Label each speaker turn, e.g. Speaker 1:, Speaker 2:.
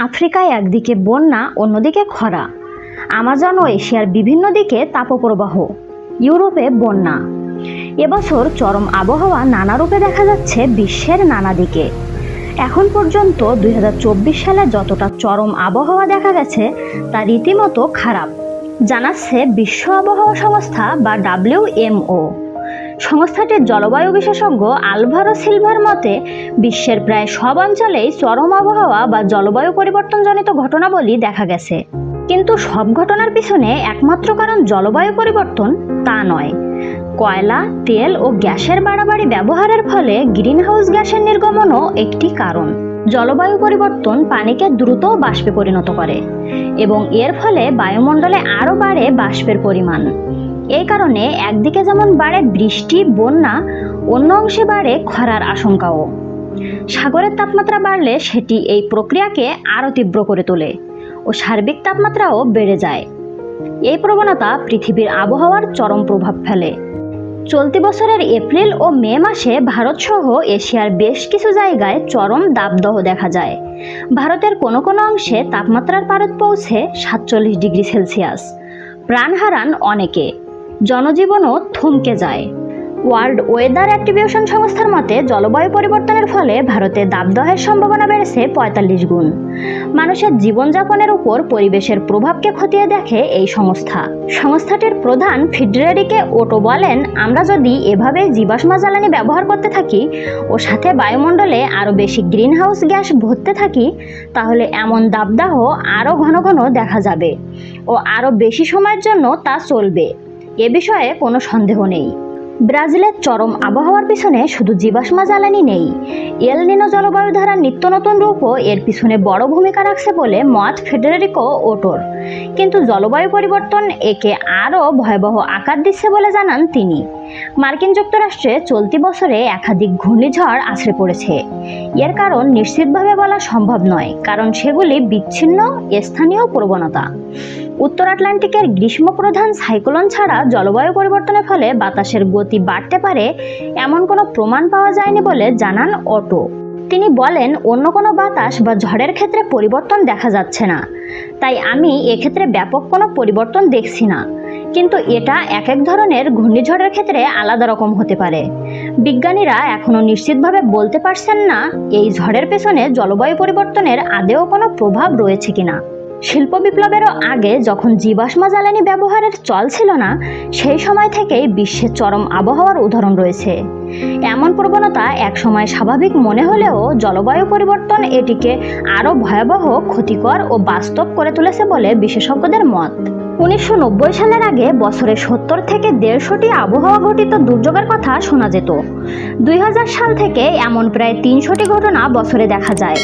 Speaker 1: আফ্রিকায় একদিকে বন্যা, অন্যদিকে খরা। আমাজন ও এশিয়ার বিভিন্ন দিকে তাপপ্রবাহ। ইউরোপে বন্যা। এবছর চরম আবহাওয়া নানা রূপে দেখা যাচ্ছে বিশ্বের নানা দিকে। এখন পর্যন্ত দু হাজার চব্বিশ সালে যতটা চরম আবহাওয়া দেখা গেছে, তা রীতিমতো খারাপ। জানাচ্ছে বিশ্ব আবহাওয়া সংস্থা বা ডাব্লিউএমও সংস্থাটির জলবায়ু বিশেষজ্ঞ আলভারো সিলভার মতে, বিশ্বের প্রায় সব অঞ্চলেই চরম আবহাওয়া বা জলবায়ু পরিবর্তনজনিত ঘটনাবলী দেখা গেছে। কিন্তু সব ঘটনার পিছনে একমাত্র কারণ জলবায়ু পরিবর্তন তা নয়। কয়লা, তেল ও গ্যাসের বাড়াবাড়ি ব্যবহারের ফলে গ্রিনহাউস গ্যাসের নির্গমনও একটি কারণ। জলবায়ু পরিবর্তন পানিকে দ্রুত বাষ্পে পরিণত করে এবং এর ফলে বায়ুমণ্ডলে আরও বাড়ে বাষ্পের পরিমাণ। এই কারণে একদিকে যেমন বাড়ে বৃষ্টি, বন্যা, অন্য অংশে বাড়ে খরার আশঙ্কাও। সাগরের তাপমাত্রা বাড়লে সেটি এই প্রক্রিয়াকে আরও তীব্র করে তোলে ও সার্বিক তাপমাত্রাও বেড়ে যায়। এই প্রবণতা পৃথিবীর আবহাওয়ার চরম প্রভাব ফেলে। চলতি বছরের এপ্রিল ও মে মাসে ভারতসহ এশিয়ার বেশ কিছু জায়গায় চরম দাবদাহ দেখা যায়। ভারতের কোনো কোনো অংশে তাপমাত্রার পারদ পৌঁছে সাতচল্লিশ ডিগ্রি সেলসিয়াস। প্রাণ হারান অনেকে। জনজীবনও থমকে যায়। ওয়ার্ল্ড ওয়েদার অ্যাট্রিবিউশন সংস্থার মতে, জলবায়ু পরিবর্তনের ফলে ভারতে দাবদাহের সম্ভাবনা বেড়েছে পঁয়তাল্লিশ গুণ। মানুষের জীবনযাপনের উপর পরিবেশের প্রভাবকে খতিয়ে দেখে এই সংস্থা। সংস্থাটির প্রধান ফিডরেরিকে ওটো বলেন, আমরা যদি এভাবে জীবাশ্ম জ্বালানি ব্যবহার করতে থাকি ও সাথে বায়ুমণ্ডলে আরও বেশি গ্রিনহাউস গ্যাস ভরতে থাকি, তাহলে এমন দাবদাহ আরও ঘন ঘন দেখা যাবে ও আরও বেশি সময়ের জন্য তা চলবে। এ বিষয়ে কোনো সন্দেহ নেই। ব্রাজিলের চরম আবহাওয়ার পিছনে শুধু জীবাশ্ম জ্বালানি নেই, এল নিনো জলবায়ু ধারার নিত্য নতুন রূপও এর পিছনে বড় ভূমিকা রাখছে বলে মত ফেডারেরিকো ওটোর। কিন্তু জলবায়ু পরিবর্তন একে আরও ভয়াবহ আকার দিচ্ছে বলে জানান তিনি। মার্কিন যুক্তরাষ্ট্রে চলতি বছরে একাধিক ঘূর্ণিঝড় আছড়ে পড়েছে। এর কারণ নিশ্চিতভাবে বলা সম্ভব নয়, কারণ সেগুলি বিচ্ছিন্ন, স্থানীয় প্রবণতা। উত্তর আটলান্টিকের গ্রীষ্মপ্রধান সাইক্লোন ছাড়া জলবায়ু পরিবর্তনের ফলে বাতাসের গতি বাড়তে পারে, এমন কোনো প্রমাণ পাওয়া যায়নি বলে জানান অটো। তিনি বলেন, অন্য কোনো বাতাস বা ঝড়ের ক্ষেত্রে পরিবর্তন দেখা যাচ্ছে না। তাই আমি এক্ষেত্রে ব্যাপক কোনো পরিবর্তন দেখছি না। কিন্তু এটা এক এক ধরনের ঘূর্ণিঝড়ের ক্ষেত্রে আলাদা রকম হতে পারে। বিজ্ঞানীরা এখনও নিশ্চিতভাবে বলতে পারছেন না, এই ঝড়ের পেছনে জলবায়ু পরিবর্তনের আদেও কোনো প্রভাব রয়েছে কিনা। শিল্প বিপ্লবেরও আগে যখন জীবাশ্ম জ্বালানি ব্যবহারের চল ছিল না, সেই সময় থেকেই বিশ্বে চরম আবহাওয়ার উদাহরণ রয়েছে। এমন প্রবণতা একসময় স্বাভাবিক মনে হলেও জলবায়ু পরিবর্তন এটিকে আরও ভয়াবহ, ক্ষতিকর ও বাস্তব করে তুলেছে বলে বিশেষজ্ঞদের মত। উনিশশো নব্বই সালের আগে বছরে সত্তর থেকে দেড়শোটি আবহাওয়া ঘটিত দুর্যোগের কথা শোনা যেত। দুই হাজার সাল থেকে এমন প্রায় তিনশোটি ঘটনা বছরে দেখা যায়।